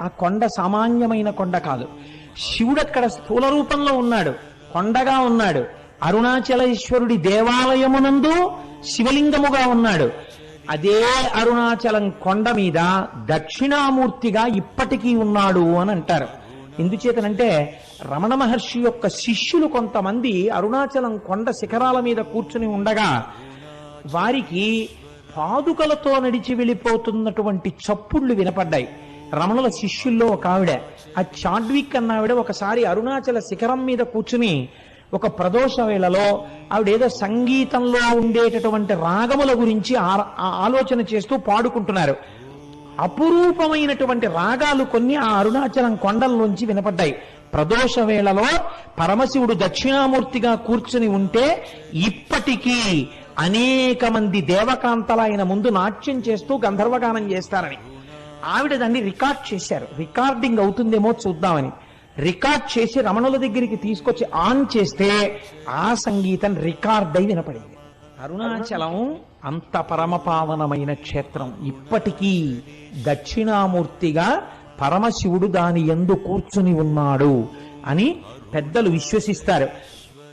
ఆ కొండ సామాన్యమైన కొండ కాదు. శివుడు అక్కడ స్థూల రూపంలో ఉన్నాడు. కొండగా ఉన్నాడు. అరుణాచలేశ్వరుడి దేవాలయమునందు శివలింగముగా ఉన్నాడు. అదే అరుణాచలం కొండ మీద దక్షిణామూర్తిగా ఇప్పటికీ ఉన్నాడు అని అంటారు. ఎందుచేతనంటే రమణ మహర్షి యొక్క శిష్యులు కొంతమంది అరుణాచలం కొండ శిఖరాల మీద కూర్చుని ఉండగా వారికి పాదుకలతో నడిచి వెళ్ళిపోతున్నటువంటి చప్పుళ్ళు వినపడ్డాయి. రమణుల శిష్యుల్లో ఒక ఆవిడ ఆ చాడ్విక్ అన్న ఆవిడ ఒకసారి అరుణాచల శిఖరం మీద కూర్చుని ఒక ప్రదోష వేళలో ఆవిడ ఏదో సంగీతంలో ఉండేటటువంటి రాగముల గురించి ఆలోచన చేస్తూ పాడుకుంటున్నారు. అపురూపమైనటువంటి రాగాలు కొన్ని ఆ అరుణాచలం కొండల్లోంచి వినపడ్డాయి. ప్రదోష వేళలో పరమశివుడు దక్షిణామూర్తిగా కూర్చుని ఉంటే ఇప్పటికీ అనేక మంది దేవకాంతల ఆయన ముందు నాట్యం చేస్తూ గంధర్వగానం చేస్తారని. ఆవిడ దాన్ని రికార్డ్ చేశారు. రికార్డింగ్ అవుతుందేమో చూద్దామని. రికార్డ్ చేసి రమణుల దగ్గరికి తీసుకొచ్చి ఆన్ చేస్తే ఆ సంగీతం రికార్డ్ అయి వినపడింది. అరుణాచలం అంత పరమపావనమైన క్షేత్రం. ఇప్పటికీ దక్షిణామూర్తిగా పరమశివుడు దాని ఎందు కూర్చుని ఉన్నాడు అని పెద్దలు విశ్వసిస్తారు.